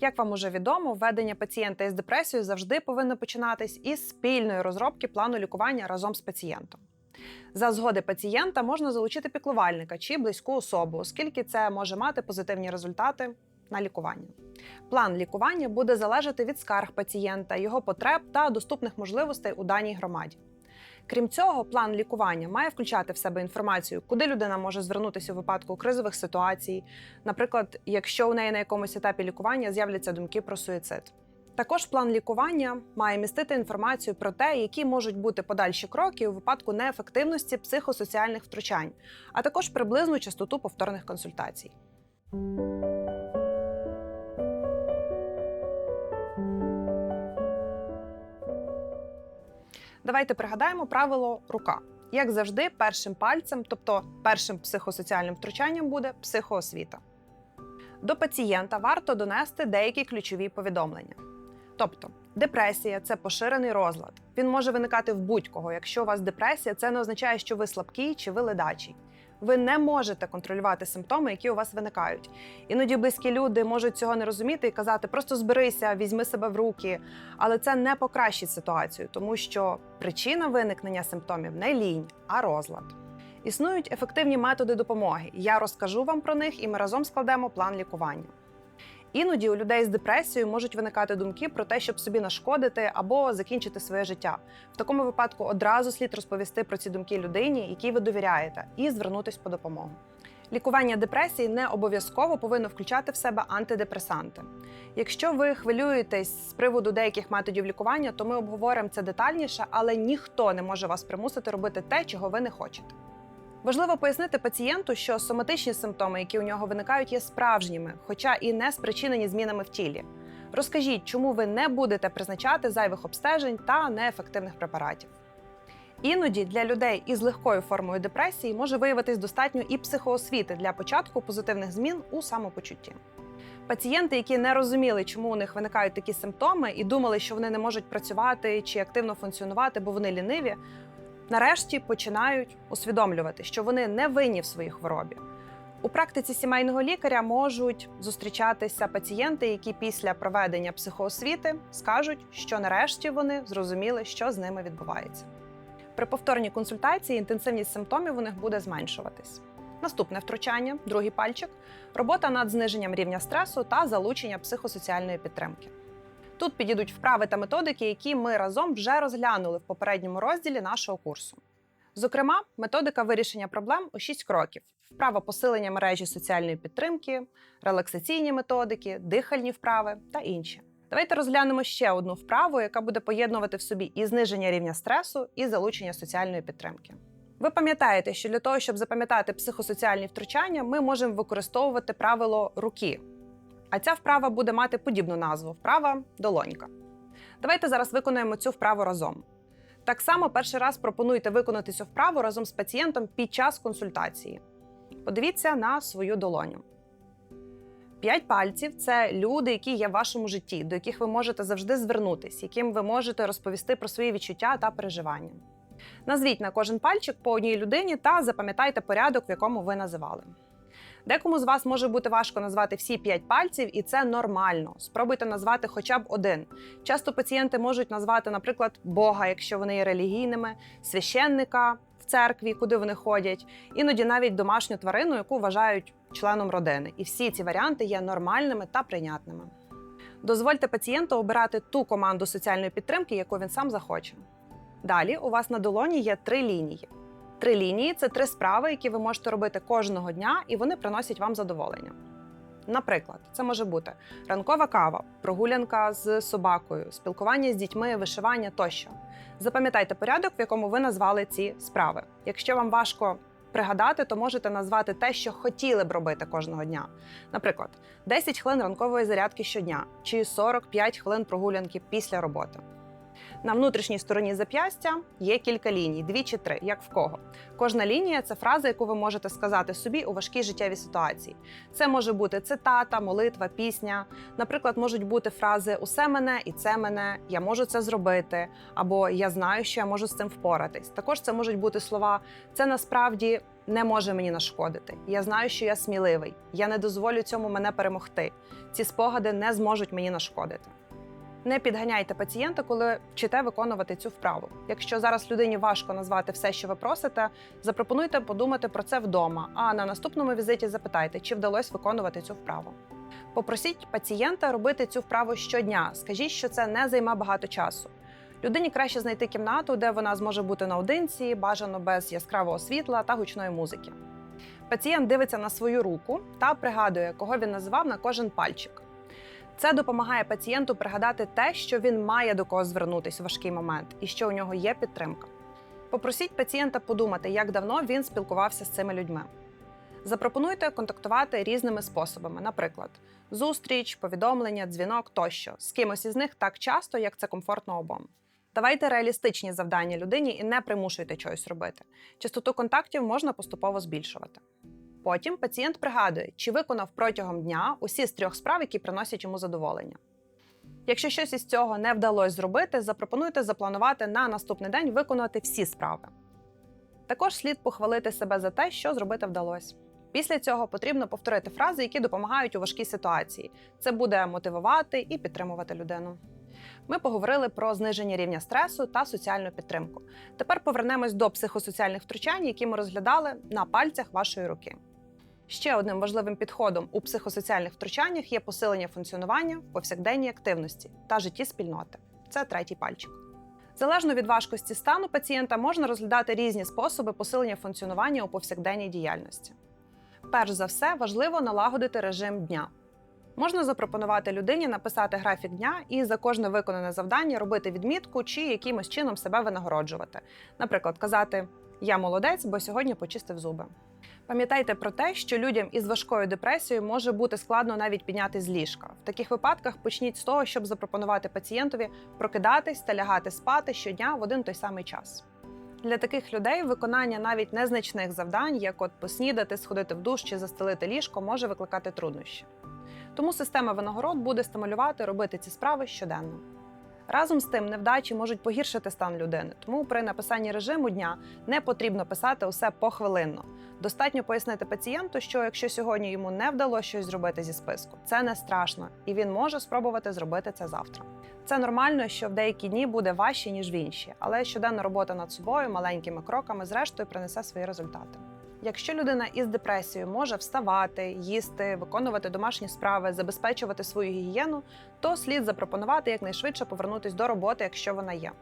Як вам уже відомо, введення пацієнта із депресією завжди повинно починатись із спільної розробки плану лікування разом з пацієнтом. За згоди пацієнта можна залучити піклувальника чи близьку особу, оскільки це може мати позитивні результати на лікування. План лікування буде залежати від скарг пацієнта, його потреб та доступних можливостей у даній громаді. Крім цього, план лікування має включати в себе інформацію, куди людина може звернутися у випадку кризових ситуацій, наприклад, якщо у неї на якомусь етапі лікування з'являться думки про суїцид. Також план лікування має містити інформацію про те, які можуть бути подальші кроки у випадку неефективності психосоціальних втручань, а також приблизну частоту повторних консультацій. Давайте пригадаємо правило рука. Як завжди, першим пальцем, тобто першим психосоціальним втручанням, буде психоосвіта. До пацієнта варто донести деякі ключові повідомлення. Тобто, депресія це поширений розлад. Він може виникати в будь-кого. Якщо у вас депресія, це не означає, що ви слабкий чи ви ледачий. Ви не можете контролювати симптоми, які у вас виникають. Іноді близькі люди можуть цього не розуміти і казати: просто зберися, візьми себе в руки. Але це не покращить ситуацію, тому що причина виникнення симптомів не лінь, а розлад. Існують ефективні методи допомоги. Я розкажу вам про них, і ми разом складемо план лікування. Іноді у людей з депресією можуть виникати думки про те, щоб собі нашкодити або закінчити своє життя. В такому випадку одразу слід розповісти про ці думки людині, якій ви довіряєте, і звернутися по допомогу. Лікування депресії не обов'язково повинно включати в себе антидепресанти. Якщо ви хвилюєтесь з приводу деяких методів лікування, то ми обговоримо це детальніше, але ніхто не може вас примусити робити те, чого ви не хочете. Важливо пояснити пацієнту, що соматичні симптоми, які у нього виникають, є справжніми, хоча і не спричинені змінами в тілі. Розкажіть, чому ви не будете призначати зайвих обстежень та неефективних препаратів. Іноді для людей із легкою формою депресії може виявитись достатньо і психоосвіти для початку позитивних змін у самопочутті. Пацієнти, які не розуміли, чому у них виникають такі симптоми, і думали, що вони не можуть працювати чи активно функціонувати, бо вони ліниві, нарешті починають усвідомлювати, що вони не винні в своїй хворобі. У практиці сімейного лікаря можуть зустрічатися пацієнти, які після проведення психоосвіти скажуть, що нарешті вони зрозуміли, що з ними відбувається. При повторній консультації інтенсивність симптомів у них буде зменшуватись. Наступне втручання, другий пальчик, робота над зниженням рівня стресу та залучення психосоціальної підтримки. Тут підійдуть вправи та методики, які ми разом вже розглянули в попередньому розділі нашого курсу. Зокрема, методика вирішення проблем у 6 кроків: вправа посилення мережі соціальної підтримки, релаксаційні методики, дихальні вправи та інші. Давайте розглянемо ще одну вправу, яка буде поєднувати в собі і зниження рівня стресу, і залучення соціальної підтримки. Ви пам'ятаєте, що для того, щоб запам'ятати психосоціальні втручання, ми можемо використовувати правило руки. А ця вправа буде мати подібну назву вправа долонька. Давайте зараз виконуємо цю вправу разом. Так само перший раз пропонуйте виконати цю вправу разом з пацієнтом під час консультації. Подивіться на свою долоню. П'ять пальців це люди, які є в вашому житті, до яких ви можете завжди звернутися, яким ви можете розповісти про свої відчуття та переживання. Назвіть на кожен пальчик по одній людині та запам'ятайте порядок, в якому ви називали. Декому з вас може бути важко назвати всі п'ять пальців, і це нормально. Спробуйте назвати хоча б один. Часто пацієнти можуть назвати, наприклад, Бога, якщо вони є релігійними, священника в церкві, куди вони ходять, іноді навіть домашню тварину, яку вважають членом родини. І всі ці варіанти є нормальними та прийнятними. Дозвольте пацієнту обирати ту команду соціальної підтримки, яку він сам захоче. Далі у вас на долоні є три лінії. Три лінії це три справи, які ви можете робити кожного дня, і вони приносять вам задоволення. Наприклад, це може бути ранкова кава, прогулянка з собакою, спілкування з дітьми, вишивання тощо. Запам'ятайте порядок, в якому ви назвали ці справи. Якщо вам важко пригадати, то можете назвати те, що хотіли б робити кожного дня. Наприклад, 10 хвилин ранкової зарядки щодня чи 45 хвилин прогулянки після роботи. На внутрішній стороні зап'ястя є кілька ліній, дві чи три, як в кого. Кожна лінія це фраза, яку ви можете сказати собі у важкій життєвій ситуації. Це може бути цитата, молитва, пісня. Наприклад, можуть бути фрази Усе мене і це мене, я можу це зробити, або Я знаю, що я можу з цим впоратись. Також це можуть бути слова Це насправді не може мені нашкодити. Я знаю, що я сміливий. Я не дозволю цьому мене перемогти. Ці спогади не зможуть мені нашкодити. Не підганяйте пацієнта, коли вчите виконувати цю вправу. Якщо зараз людині важко назвати все, що ви просите, запропонуйте подумати про це вдома. А на наступному візиті запитайте, чи вдалося виконувати цю вправу. Попросіть пацієнта робити цю вправу щодня. Скажіть, що це не займе багато часу. Людині краще знайти кімнату, де вона зможе бути наодинці, бажано без яскравого світла та гучної музики. Пацієнт дивиться на свою руку та пригадує, кого він називав на кожен пальчик. Це допомагає пацієнту пригадати те, що він має до кого звернутися в важкий момент і що у нього є підтримка. Попросіть пацієнта подумати, як давно він спілкувався з цими людьми. Запропонуйте контактувати різними способами, наприклад, зустріч, повідомлення, дзвінок тощо, з кимось із них так часто, як це комфортно обом. Давайте реалістичні завдання людині і не примушуйте чогось робити. Частоту контактів можна поступово збільшувати. Потім пацієнт пригадує, чи виконав протягом дня усі з трьох справ, які приносять йому задоволення. Якщо щось із цього не вдалося зробити, запропонуйте запланувати на наступний день виконати всі справи. Також слід похвалити себе за те, що зробити вдалося. Після цього потрібно повторити фрази, які допомагають у важкій ситуації. Це буде мотивувати і підтримувати людину. Ми поговорили про зниження рівня стресу та соціальну підтримку. Тепер повернемось до психосоціальних втручань, які ми розглядали на пальцях вашої руки. Ще одним важливим підходом у психосоціальних втручаннях є посилення функціонування в повсякденній активності та житті спільноти. Це третій пальчик. Залежно від важкості стану пацієнта можна розглядати різні способи посилення функціонування у повсякденній діяльності. Перш за все, важливо налагодити режим дня. Можна запропонувати людині написати графік дня і за кожне виконане завдання робити відмітку чи якимось чином себе винагороджувати. Наприклад, казати Я молодець, бо сьогодні почистив зуби. Пам'ятайте про те, що людям із важкою депресією може бути складно навіть підняти з ліжка. В таких випадках почніть з того, щоб запропонувати пацієнтові прокидатись та лягати спати щодня в один той самий час. Для таких людей виконання навіть незначних завдань, як от поснідати, сходити в душ чи застелити ліжко, може викликати труднощі. Тому система винагород буде стимулювати робити ці справи щоденно. Разом з тим, невдачі можуть погіршити стан людини, тому при написанні режиму дня не потрібно писати усе похвилинно. Достатньо пояснити пацієнту, що якщо сьогодні йому не вдалося щось зробити зі списку, це не страшно, і він може спробувати зробити це завтра. Це нормально, що в деякі дні буде важче, ніж в інші, але щоденна робота над собою маленькими кроками, зрештою, принесе свої результати. Якщо людина із депресією може вставати, їсти, виконувати домашні справи, забезпечувати свою гігієну, то слід запропонувати якнайшвидше повернутися до роботи, якщо вона є.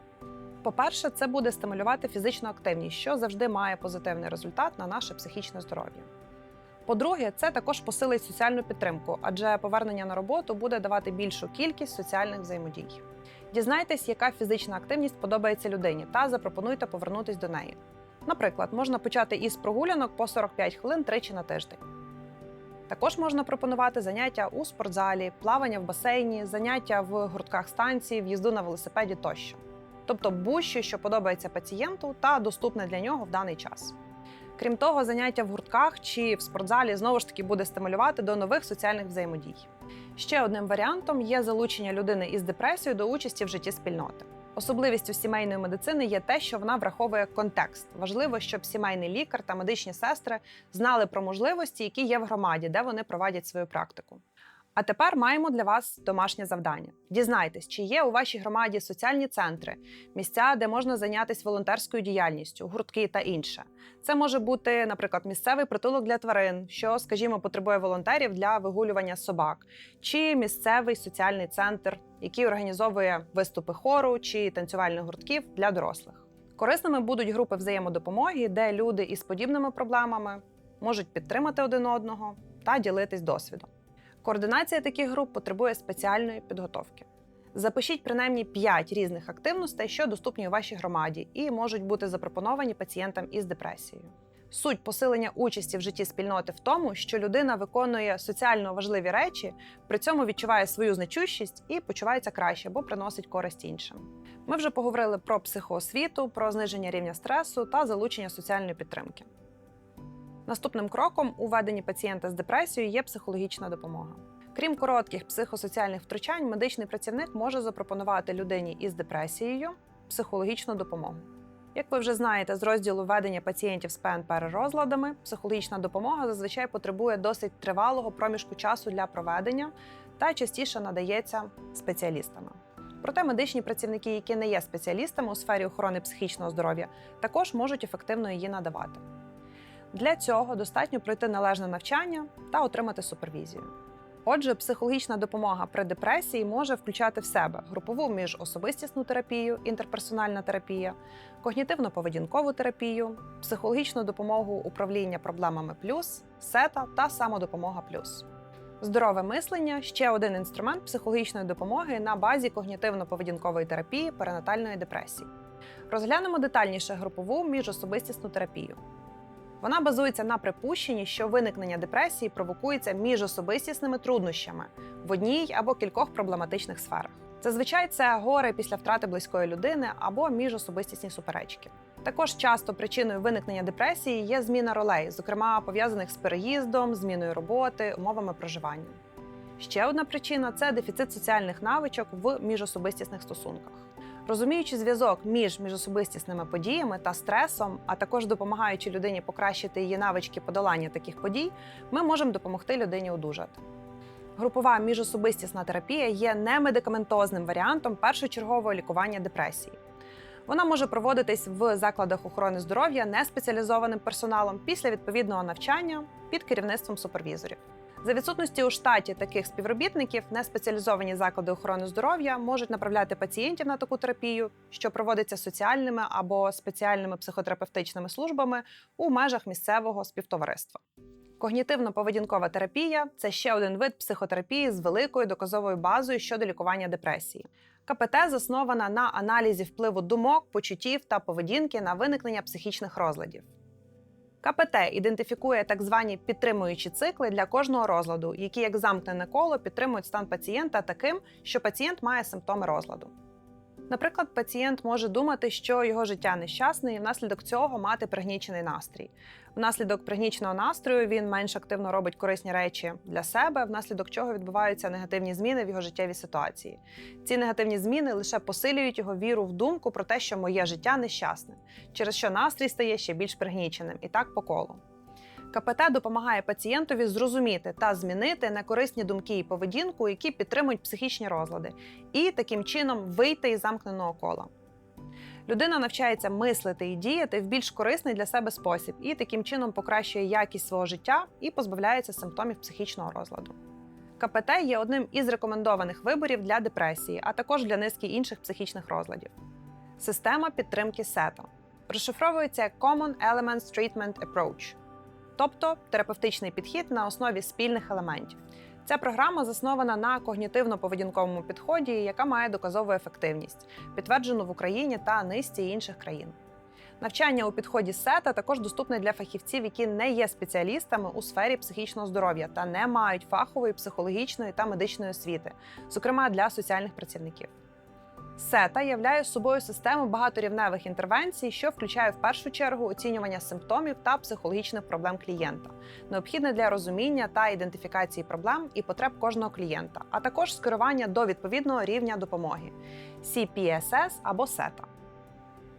По-перше, це буде стимулювати фізичну активність, що завжди має позитивний результат на наше психічне здоров'я. По-друге, це також посилить соціальну підтримку, адже повернення на роботу буде давати більшу кількість соціальних взаємодій. Дізнайтесь, яка фізична активність подобається людині, та запропонуйте повернутись до неї. Наприклад, можна почати із прогулянок по 45 хвилин тричі на тиждень. Також можна пропонувати заняття у спортзалі, плавання в басейні, заняття в гуртках станції, в'їзду на велосипеді тощо. Тобто будь-що, що подобається пацієнту та доступне для нього в даний час. Крім того, заняття в гуртках чи в спортзалі знову ж таки буде стимулювати до нових соціальних взаємодій. Ще одним варіантом є залучення людини із депресією до участі в житті спільноти. Особливістю сімейної медицини є те, що вона враховує контекст. Важливо, щоб сімейний лікар та медичні сестри знали про можливості, які є в громаді, де вони проводять свою практику. А тепер маємо для вас домашнє завдання. Дізнайтесь, чи є у вашій громаді соціальні центри, місця, де можна зайнятися волонтерською діяльністю, гуртки та інше. Це може бути, наприклад, місцевий притулок для тварин, що, скажімо, потребує волонтерів для вигулювання собак, чи місцевий соціальний центр, який організовує виступи хору чи танцювальних гуртків для дорослих. Корисними будуть групи взаємодопомоги, де люди із подібними проблемами можуть підтримати один одного та ділитись досвідом. Координація таких груп потребує спеціальної підготовки. Запишіть принаймні 5 різних активностей, що доступні у вашій громаді, і можуть бути запропоновані пацієнтам із депресією. Суть посилення участі в житті спільноти в тому, що людина виконує соціально важливі речі, при цьому відчуває свою значущість і почувається краще, бо приносить користь іншим. Ми вже поговорили про психоосвіту, про зниження рівня стресу та залучення соціальної підтримки. Наступним кроком у веденні пацієнта з депресією є психологічна допомога. Крім коротких психосоціальних втручань, медичний працівник може запропонувати людині із депресією психологічну допомогу. Як ви вже знаєте з розділу ведення пацієнтів з ПНПР-розладами, психологічна допомога зазвичай потребує досить тривалого проміжку часу для проведення та частіше надається спеціалістами. Проте медичні працівники, які не є спеціалістами у сфері охорони психічного здоров'я, також можуть ефективно її надавати. Для цього достатньо пройти належне навчання та отримати супервізію. Отже, психологічна допомога при депресії може включати в себе групову міжособистісну терапію, інтерперсональна терапія, когнітивно-поведінкову терапію, психологічну допомогу управління проблемами плюс, сета та самодопомога плюс. Здорове мислення ще один інструмент психологічної допомоги на базі когнітивно-поведінкової терапії перинатальної депресії. Розглянемо детальніше групову міжособистісну терапію. Вона базується на припущенні, що виникнення депресії провокується міжособистісними труднощами в одній або кількох проблематичних сферах. Зазвичай це горе після втрати близької людини або міжособистісні суперечки. Також часто причиною виникнення депресії є зміна ролей, зокрема пов'язаних з переїздом, зміною роботи, умовами проживання. Ще одна причина це дефіцит соціальних навичок в міжособистісних стосунках. Розуміючи зв'язок між міжособистісними подіями та стресом, а також допомагаючи людині покращити її навички подолання таких подій, ми можемо допомогти людині одужати. Групова міжособистісна терапія є немедикаментозним варіантом першочергового лікування депресії. Вона може проводитись в закладах охорони здоров'я неспеціалізованим персоналом після відповідного навчання під керівництвом супервізорів. За відсутності у штаті таких співробітників неспеціалізовані заклади охорони здоров'я можуть направляти пацієнтів на таку терапію, що проводиться соціальними або спеціальними психотерапевтичними службами у межах місцевого співтовариства. Когнітивно-поведінкова терапія це ще один вид психотерапії з великою доказовою базою щодо лікування депресії. КПТ заснована на аналізі впливу думок, почуттів та поведінки на виникнення психічних розладів. КПТ ідентифікує так звані підтримуючі цикли для кожного розладу, які як замкнене коло підтримують стан пацієнта таким, що пацієнт має симптоми розладу. Наприклад, пацієнт може думати, що його життя нещасне, і внаслідок цього мати пригнічений настрій. Внаслідок пригніченого настрою він менш активно робить корисні речі для себе, внаслідок чого відбуваються негативні зміни в його життєвій ситуації. Ці негативні зміни лише посилюють його віру в думку про те, що моє життя нещасне, через що настрій стає ще більш пригніченим, і так по колу. КПТ допомагає пацієнтові зрозуміти та змінити некорисні думки і поведінку, які підтримують психічні розлади, і таким чином вийти із замкненого кола. Людина навчається мислити і діяти в більш корисний для себе спосіб, і таким чином покращує якість свого життя і позбавляється симптомів психічного розладу. КПТ є одним із рекомендованих виборів для депресії, а також для низки інших психічних розладів. Система підтримки сета розшифровується Common Elements Treatment Approach тобто терапевтичний підхід на основі спільних елементів. Ця програма заснована на когнітивно-поведінковому підході, яка має доказову ефективність, підтверджену в Україні та низці інших країн. Навчання у підході сета також доступне для фахівців, які не є спеціалістами у сфері психічного здоров'я та не мають фахової, психологічної та медичної освіти, зокрема для соціальних працівників. Сета являє собою систему багаторівневих інтервенцій, що включає в першу чергу оцінювання симптомів та психологічних проблем клієнта, необхідне для розуміння та ідентифікації проблем і потреб кожного клієнта, а також скерування до відповідного рівня допомоги CPSS або сета.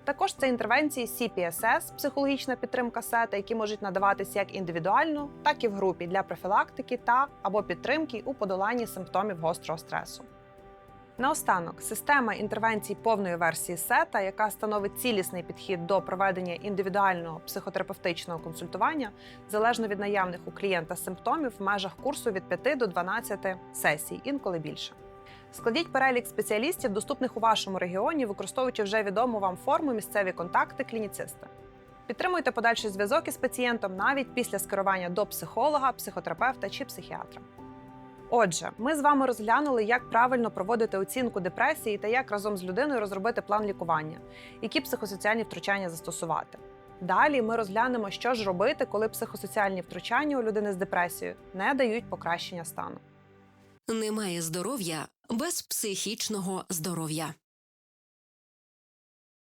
Також це інтервенції CPSS, психологічна підтримка сета, які можуть надаватися як індивідуально, так і в групі для профілактики та або підтримки у подоланні симптомів гострого стресу. Наостанок, система інтервенцій повної версії сета, яка становить цілісний підхід до проведення індивідуального психотерапевтичного консультування, залежно від наявних у клієнта симптомів в межах курсу від 5 до 12 сесій, інколи більше. Складіть перелік спеціалістів, доступних у вашому регіоні, використовуючи вже відому вам форму місцеві контакти клініциста. Підтримуйте подальший зв'язок із пацієнтом навіть після скерування до психолога, психотерапевта чи психіатра. Отже, ми з вами розглянули, як правильно проводити оцінку депресії та як разом з людиною розробити план лікування, які психосоціальні втручання застосувати. Далі ми розглянемо, що ж робити, коли психосоціальні втручання у людини з депресією не дають покращення стану. Немає здоров'я без психічного здоров'я.